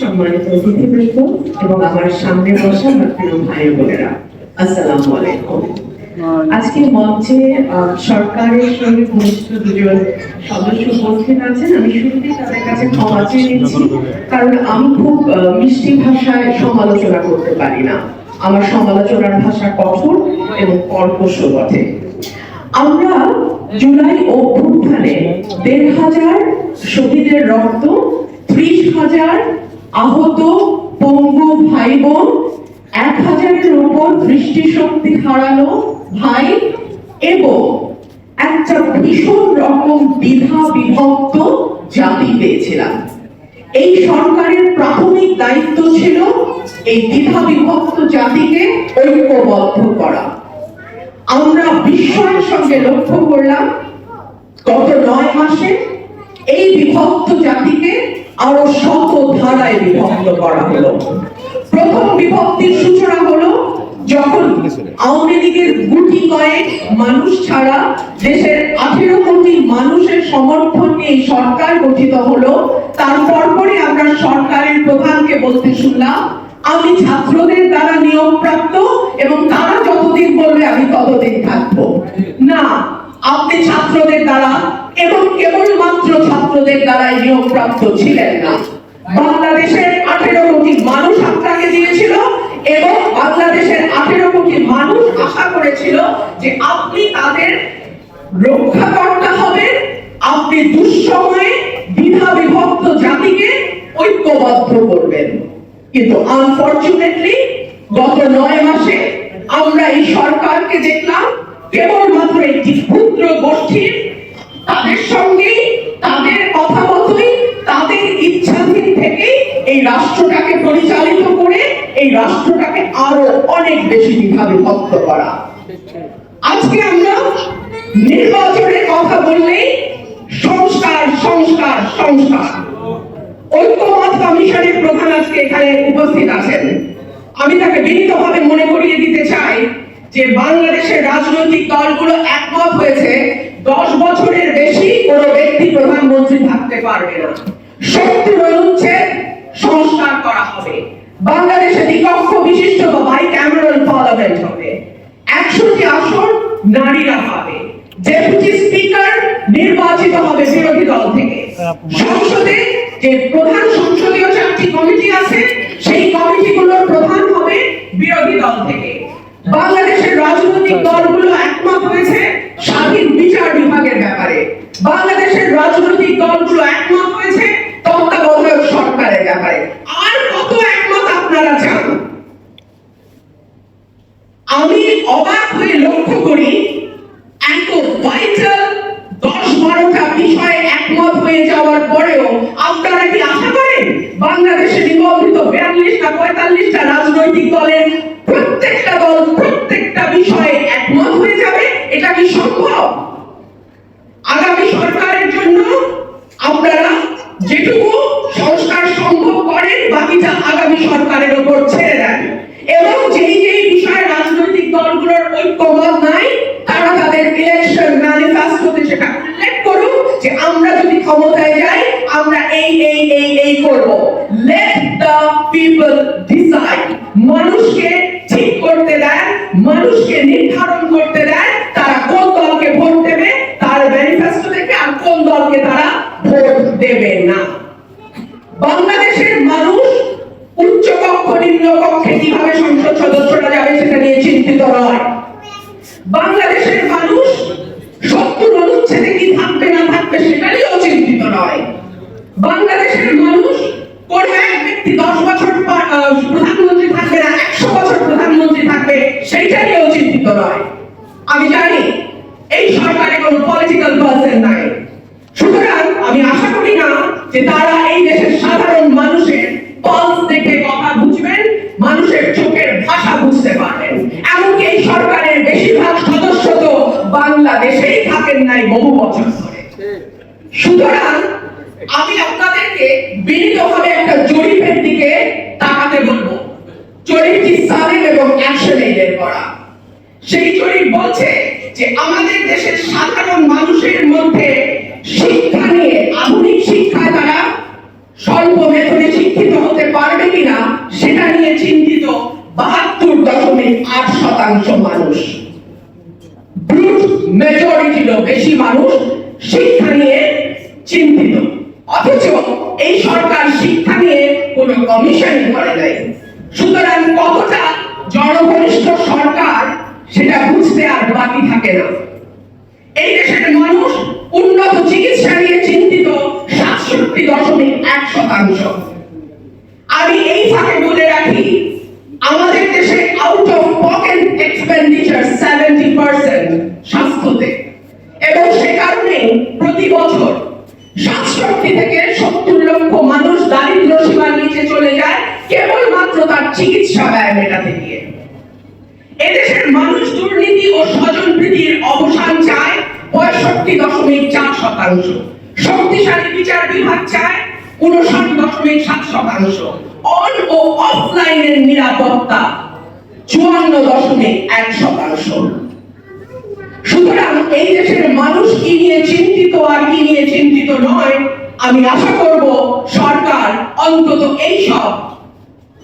সম্মানিত অতিথিবৃন্দ এবং আমার সামনে বসা আমার প্রিয় ভাই বোনেরা আজকে মঞ্চে সরকারের সঙ্গে ঘনিষ্ঠ দুজন সদস্য উপস্থিত আছেন। আমি শুরুতেই তাদের কাছে ক্ষমা চেয়ে নিচ্ছি, কারণ আমি খুব মিষ্টি ভাষায় সমালোচনা করতে পারি না। আমার সমালোচনার ভাষা কঠোর এবং কর্কশ বটে। আমরা জুলাই অভ্যুত্থানে দেড় হাজার শহীদের রক্ত, ত্রিশ হাজার আহত পঙ্গু ভাই বোন এক হাজারের উপর দৃষ্টিশক্তি হারানো ভাই এবং একটা ভীষণ রকম দ্বিধা বিভক্ত জাতি পেয়েছিলাম। এই সরকারের প্রাথমিক দায়িত্ব ছিল এই দ্বিধা বিভক্ত জাতিকে ঐক্যবদ্ধ করা। আমরা বিস্ময়ের সঙ্গে লক্ষ্য করলাম, গত নয় মাসে এই বিভক্ত জাতিকে আরও শত ধারায় বিভক্ত করা হলো। প্রথম বিভক্তির সূচনা হলো যখন আওয়ামী লীগের গুটি কয়েক মানুষ ছাড়া দেশের আঠেরো কোটি মানুষের সমর্থন নিয়ে এই সরকার গঠিত হলো তারপর পরে আমরা সরকারের প্রধানকে বলতে শুনলাম, আমি ছাত্রদের দ্বারা নিয়োগপ্রাপ্ত এবং তারা যতদিন বলবে আমি ততদিন থাকব। না, আপনি ছাত্রদের দ্বারা এবং কেবলমাত্র ছাত্রদের দ্বারাই নিয়োগপ্রাপ্ত ছিলেন না। বাংলাদেশের আঠেরো কোটি মানুষ আপনাকে দিয়েছিল এবং বাংলাদেশের আঠেরো কোটি মানুষ আশা করেছিল যে আপনি তাদের রক্ষাকর্তা হবেন আপনি দুঃসময়ে দ্বিধা বিভক্ত জাতিকে ঐক্যবদ্ধ করবেন। কিন্তু আনফরচুনেটলি গত নয় মাসে আমরা এই সরকারকে দেখলাম, কেবলমাত্র একটি ক্ষুদ্র গোষ্ঠীর তাদের সঙ্গেই, তাদের কথা মতোই, তাদের ইচ্ছাধীন থেকে এই রাষ্ট্রটাকে পরিচালিত করে, এই রাষ্ট্রটাকে আরও অনেক বেশি দ্বিধা বিভক্ত করা। আজকে আমরা নির্বাচনের কথা বললেই সংস্কার সংস্কার সংস্কার। ঐক্যমত কমিশনের প্রধান আজকে এখানে উপস্থিত আছেন। আমি তাকে বিনীতভাবে মনে করিয়ে দিতে চাই যে বাংলাদেশের রাজনৈতিক দলগুলো একমত হয়েছে, দশ বছরের বেশি কোনো ব্যক্তি প্রধানমন্ত্রী থাকতে পারবে না। সত্তর অনুচ্ছেদ সংস্কার করা হবে। বাংলাদেশে দ্বিকক্ষ বিশিষ্ট বা বাই ক্যামেরাল পার্লামেন্ট হবে একশোটি আসন নারীরা পাবে। ডেপুটি স্পিকার নির্বাচিত হবে বিরোধী দল থেকে সংসদে যে প্রধান সংসদীয় চারটি কমিটি আছে সেই কমিটিগুলোর প্রধান হবে বিরোধী দল থেকে। বাংলাদেশের রাজনৈতিক দলগুলো একমত হয়েছে স্বাধীন বিচার বিভাগের ব্যাপারে। বাংলাদেশের রাজনৈতিক দলগুলো একমত হয়েছে তত্ত্বাবধায়ক সরকারের ব্যাপারে। আর কত একমত আপনারা চান আমি অবাক হয়ে লক্ষ্য করি এত ভাইটাল দশ বারোটা বিষয়ে একমত হয়ে যাওয়ার পরেও আপনারা কি আশা করেন? বাংলাদেশে নিবন্ধিত বিয়াল্লিশটা পঁয়তাল্লিশটা রাজনৈতিক দলের প্রত্যেকটা দল প্রত্যেকটা বিষয়ে একমত হয়ে যাবে? এটা কি সম্ভব? আগামী সরকারের জন্য আপনারা যেটুকু সংস্কার সম্ভব করেন, বাকিটা আগামী সরকারের উপর ছেড়ে দেন এবং যেই যেই বিষয়ে রাজনৈতিক দলগুলোর ঐক্যমত নাই তারা তাদের ইলেকশন ম্যানিফেস্টোতে সেটা উল্লেখ করুন যে আমরা যদি ক্ষমতায় যাই আমরা এই এই এই এই করব। লেট দ্য পিপল ডিসাইড মানুষকে ঠিক করতে দেন মানুষকে নির্ধারণ করতে দেন তারা কোন দলকে ভোট দেবে, তার ম্যানিফেস্টো থেকে আর কোন দলকে তারা ভোট দেবে না। বাংলাদেশের মানুষ উচ্চ কক্ষ, নিম্ন কক্ষে কীভাবে সংসদ সদস্যরা যাবে সেটা নিয়ে চিন্তিত নয়। বাংলাদেশের মানুষ সত্তর অনুচ্ছেদে কি থাকবে না থাকবে সেটা নিয়েও চিন্তিত নয়। বাংলাদেশের মানুষ কোন এক ব্যক্তি দশ বছর প্রধানমন্ত্রী থাকবে না, একশো বছর প্রধানমন্ত্রী থাকবে সেইটা নিয়েও চিন্তিত নয়। আমি জানি এই সরকারে কোনো পলিটিক্যাল পার্সন নাই। সুতরাং আমি আশা করি না যে তারা এই দেশের সাধারণ মানুষের পালস দেখে কথা বুঝবেন, মানুষের চোখের ভাষা বুঝতে পারবেন। এমনকি এই সরকারের বেশিরভাগ সদস্য তো বাংলাদেশেই থাকেন নাই বহু বছর ধরে। সুতরাং আমি আপনাদেরকে বিনীতভাবে একটা জরিপের দিকে তাকাতে বলব। জরিপটি সালিম এবং অ্যাকশন করা। সেই জরিপ বলছে যে আমাদের দেশের সাধারণ মানুষের মধ্যে শিক্ষা নিয়ে আধুনিক শিক্ষায় তারা পারবে কিনা, সেটা নিয়ে চিন্তিত বাহাত্তর দশমিক আট শতাংশ মানুষ। ব্রুট মেজরিটিরও বেশি মানুষ শিক্ষা নিয়ে চিন্তিত। অথচ এই সরকার শিক্ষা নিয়ে কোনো কমিশন করে নাই। সুতরাং কতটা জনঘনিষ্ঠ সরকার সেটা বুঝতে আর বাকি থাকে না। এই দেশের মানুষ উন্নত চিকিৎসা নিয়ে চিন্তিত সাতষট্টি দশমিক এক শতাংশ। আমি এই ফাঁকে বলে রাখি, আমাদের দেশে out of pocket expenditure seventy percent স্বাস্থ্যতে। এবং সে কারণে প্রতি বছর সাতষট্টি থেকে সত্তর লক্ষ মানুষ দারিদ্র সীমার নিচে চলে যায়, কেবলমাত্র তার চিকিৎসা ব্যয় মেটাতে গিয়ে। এদেশের মানুষ দুর্নীতি ও স্বজনপ্রীতির অবসান চায় পঁয়ষট্টি দশমিক চার শতাংশ। শক্তিশালী বিচার বিভাগ চায় উনষাট দশমিক সাত শতাংশ। অন ও অফলাইনের নিরাপত্তা চুয়ান্ন দশমিক এক শতাংশ। সুতরাং এই দেশের মানুষ কি নিয়ে চিন্তিত আর কি নিয়ে চিন্তিত নয়, আমি আশা করব সরকার অন্তত এই সব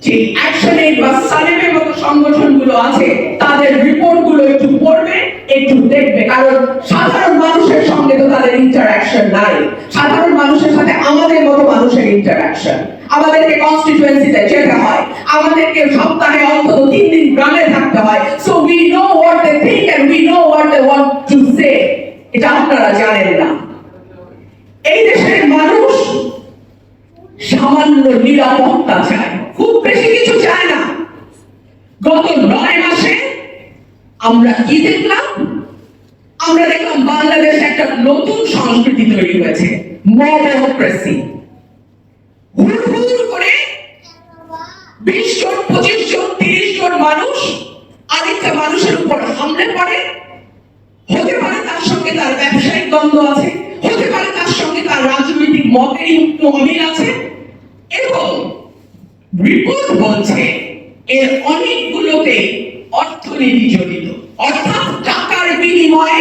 যে অ্যাকশন এইড বা সালেমের মতো সংগঠনগুলো আছে, তাদের রিপোর্টগুলো একটু পড়বে, একটু দেখবে। কারণ সাধারণ মানুষের সঙ্গে তো তাদের ইন্টারাকশন নাই। সাধারণ মানুষের সাথে আমাদের মতো মানুষের ইন্টারাকশন আমাদেরকে কনস্টিটুয়েন্সিতে যেতে হয় আমাদেরকে সপ্তাহে অন্তত তিন দিন গ্রামে থাকতে হয় so we know what they think and we know what they want to say এটা আপনারা জানেন না এই দেশের মানুষ সামান্য নিরাপত্তা চায় খুব বেশি কিছু চায় না গত নয় মাসে আমরা কি দেখলাম আমরা দেখলাম বাংলাদেশে একটা নতুন সংস্কৃতি তৈরি হয়েছে মডেমোক্রেসি আরেকটা মানুষের উপর হামলে পড়ে। হতে পারে তার সঙ্গে তার ব্যবসায়িক দ্বন্দ্ব আছে, হতে পারে তার সঙ্গে তার রাজনৈতিক মতেরই অমিল আছে। এবং রিপোর্ট বলছে, এর অনেকগুলোতে অর্থনীতি জড়িত। অর্থাৎ টাকার বিনিময়ে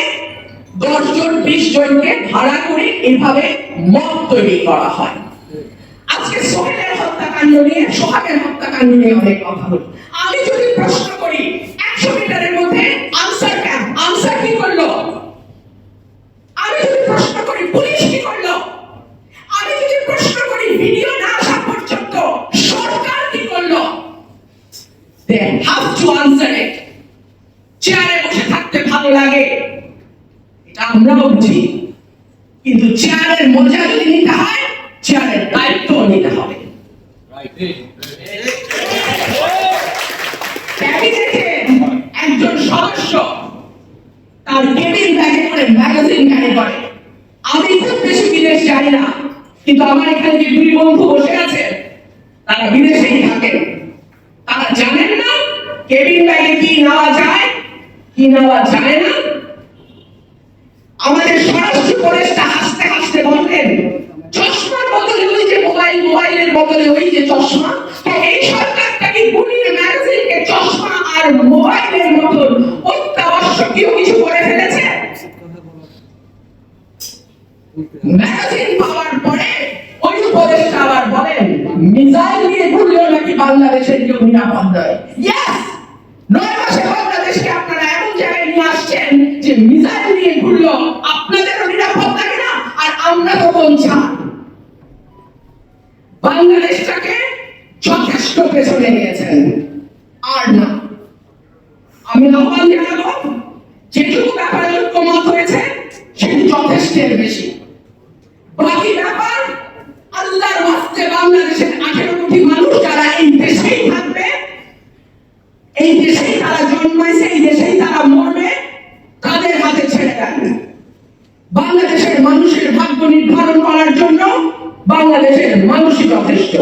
দশজন, বিশ জনকে ভাড়া করে এভাবে মত তৈরি করা হয়। আজকে সোহেলের হত্যাকাণ্ড নিয়ে, সোহাগের হত্যাকাণ্ড নিয়ে অনেক কথা হলো আমি যদি প্রশ্ন করি একশো মিটারের মধ্যে আনসার ক্যাম্প আনসার কি করল? আমি যদি প্রশ্ন করি, পুলিশ কি করল? আমি যদি প্রশ্ন করি, ভিডিও না আসা পর্যন্ত সরকার কি করল? They have to answer it চেয়ারে বসে থাকতে ভালো লাগে। এটা আমরাও বুঝি। কিন্তু চেয়ারের মজা যদি নিতে হয় চেয়ারের দায়িত্ব নিতে হবে। ক্যাবিনেটে একজন সদস্য তার কেবিন ব্যাগে করে ম্যাগাজিন ক্যারি করে আমি খুব বেশি বিদেশ জানি না, কিন্তু আমার এখানে যে দুই বন্ধু বসে আছে, তারা বিদেশেই থাকেন। তারা জানেন না কেবিন ব্যাগে কি নেওয়া যায়, কি নেওয়া যায় না। আমাদের স্বরাষ্ট্র উপদেষ্টা হাসতে হাসতে বললেন, চশমার বদলে ওই যে মোবাইল, মোবাইলের বদলে ওই যে চশমা, তো এই সরকারটা কি গুলির ম্যাগাজিনকে চশমা আর মোবাইলের মতন অত্যাবশ্যকীয় কিছু করে ফেলেছে। ম্যাগাজিন পাওয়ার পরে ওই নয় এমন জায়গায় নিয়ে আসছেন বাংলাদেশটাকে যথেষ্ট পেছনে নিয়েছেন। আর না। আমি আহ্বান জানাব, যেটুকু ব্যাপারে ঐক্যমত হয়েছে, সেটি যথেষ্টের বেশি। বাকি ব্যাপার, আল্লাহর বাস্তে বাংলাদেশের আঠেরো কোটি মানুষ যারা এই দেশেই থাকবে, এই দেশেই তারা জন্মাইছে, এই দেশেই তারা মরবে, তাদের হাতে ছেড়ে দেন বাংলাদেশের মানুষের ভাগ্য নির্ধারণ করার জন্য বাংলাদেশের মানুষই যথেষ্ট।